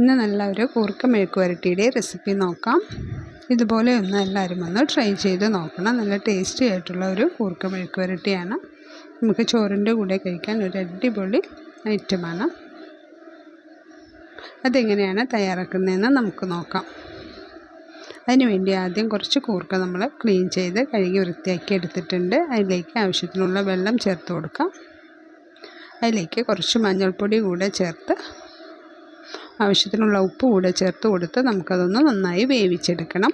ഇന്ന് നല്ല ഒരു കൂർക്ക മെഴുക്ക് വരട്ടിയുടെ റെസിപ്പി നോക്കാം. ഇതുപോലെ ഒന്ന് എല്ലാവരും ഒന്ന് ട്രൈ ചെയ്ത് നോക്കണം. നല്ല ടേസ്റ്റി ആയിട്ടുള്ള ഒരു കൂർക്ക മെഴുക്ക് വരട്ടിയാണ്. നമുക്ക് ചോറിന്റെ കൂടെ കഴിക്കാൻ ഒരു അടിപൊളി ഐറ്റമാണ് അതെങ്ങനെയാണ് തയ്യാറാക്കുന്നതെന്ന് നമുക്ക് നോക്കാം. അതിനുവേണ്ടി ആദ്യം കുറച്ച് കൂർക്ക നമ്മൾ ക്ലീൻ ചെയ്ത് കഴുകി വൃത്തിയാക്കി എടുത്തിട്ടുണ്ട്. അതിലേക്ക് ആവശ്യത്തിനുള്ള വെള്ളം ചേർത്ത് കൊടുക്കാം. അതിലേക്ക് കുറച്ച് മഞ്ഞൾപ്പൊടി കൂടെ ചേർത്ത് ആവശ്യത്തിനുള്ള ഉപ്പ് കൂടെ ചേർത്ത് കൊടുത്ത് നമുക്കതൊന്ന് നന്നായി വേവിച്ചെടുക്കണം.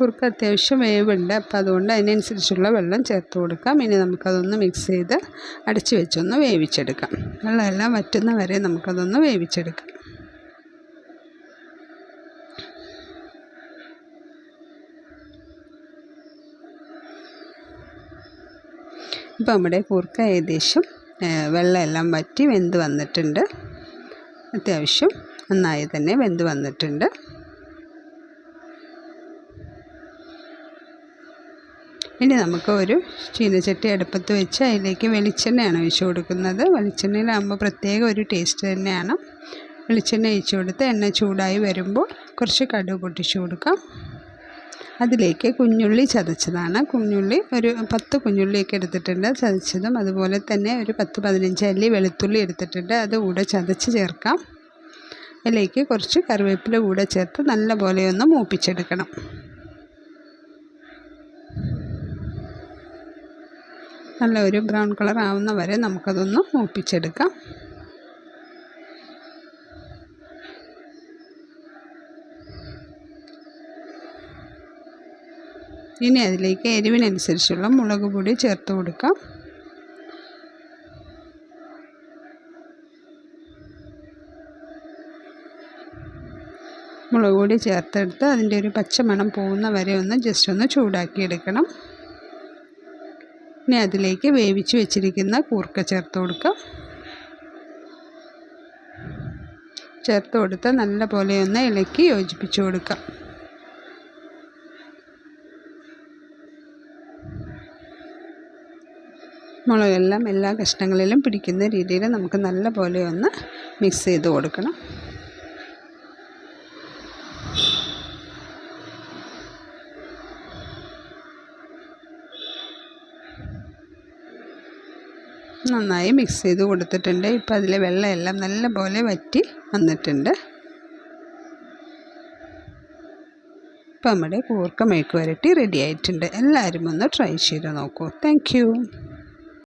കുറുക്ക് അത്യാവശ്യം വേവുണ്ട് അപ്പോൾ അതുകൊണ്ട് അതിനനുസരിച്ചുള്ള വെള്ളം ചേർത്ത് കൊടുക്കാം. ഇനി നമുക്കതൊന്ന് മിക്സ് ചെയ്ത് അടച്ച് വെച്ചൊന്ന് വേവിച്ചെടുക്കാം. വെള്ളമെല്ലാം വറ്റുന്ന വരെ നമുക്കതൊന്ന് വേവിച്ചെടുക്കാം. ഇപ്പം നമ്മുടെ കൂർക്ക ഏകദേശം വെള്ളമെല്ലാം വറ്റി വെന്ത് വന്നിട്ടുണ്ട്. അത്യാവശ്യം നന്നായി തന്നെ വെന്ത് വന്നിട്ടുണ്ട്. ഇനി നമുക്ക് ഒരു ചീനച്ചട്ടി അടുപ്പത്ത് വെച്ച് അതിലേക്ക് വെളിച്ചെണ്ണയാണ് ഒഴിച്ചു കൊടുക്കുന്നത്. വെളിച്ചെണ്ണയിലാകുമ്പോൾ പ്രത്യേക ഒരു ടേസ്റ്റ് തന്നെയാണ്. വെളിച്ചെണ്ണ ഒഴിച്ചു കൊടുത്ത് എണ്ണ ചൂടായി വരുമ്പോൾ കുറച്ച് കടുക് പൊട്ടിച്ചു കൊടുക്കാം. അതിലേക്ക് കുഞ്ഞുള്ളി ചതച്ചതാണ്. കുഞ്ഞുള്ളി ഒരു പത്ത് കുഞ്ഞുള്ളിയൊക്കെ എടുത്തിട്ടുണ്ട്. ചതച്ചതും അതുപോലെ തന്നെ ഒരു പത്ത് പതിനഞ്ച് അല്ലി വെളുത്തുള്ളി എടുത്തിട്ടുണ്ട്. അത് കൂടെ ചതച്ച് ചേർക്കാം. അതിലേക്ക് കുറച്ച് കറിവേപ്പില കൂടെ ചേർത്ത് നല്ല പോലെ ഒന്ന് മൂപ്പിച്ചെടുക്കണം. നല്ല ഒരു ബ്രൗൺ കളർ ആവുന്ന വരെ നമുക്കതൊന്ന് മൂപ്പിച്ചെടുക്കാം. ഇനി അതിലേക്ക് എരിവിനനുസരിച്ചുള്ള മുളക് പൊടി ചേർത്ത് കൊടുക്കാം. മുളക് പൊടി ചേർത്തെടുത്ത് അതിന്റെ ഒരു പച്ചമണം പോകുന്ന വരെ ഒന്ന് ജസ്റ്റ് ഒന്ന് ചൂടാക്കിയെടുക്കണം ഇനി അതിലേക്ക് വേവിച്ച് വെച്ചിരിക്കുന്ന കൂർക്ക ചേർത്ത് കൊടുക്കാം. ചേർത്ത് കൊടുത്ത് നല്ല പോലെ ഒന്ന് ഇളക്കി യോജിപ്പിച്ച് കൊടുക്കാം. മുളകെല്ലാം എല്ലാ കഷ്ണങ്ങളിലും പിടിക്കുന്ന രീതിയിൽ നമുക്ക് നല്ല പോലെ ഒന്ന് മിക്സ് ചെയ്ത് കൊടുക്കണം. നന്നായി മിക്സ് ചെയ്ത് കൊടുത്തിട്ടുണ്ട്. ഇപ്പോൾ അതിലെ വെള്ളമെല്ലാം നല്ല പോലെ വറ്റി വന്നിട്ടുണ്ട്. ഇപ്പം നമ്മുടെ കൂർക്ക വരട്ടി റെഡി ആയിട്ടുണ്ട്. എല്ലാവരും ഒന്ന് ട്രൈ ചെയ്ത് നോക്കൂ. താങ്ക്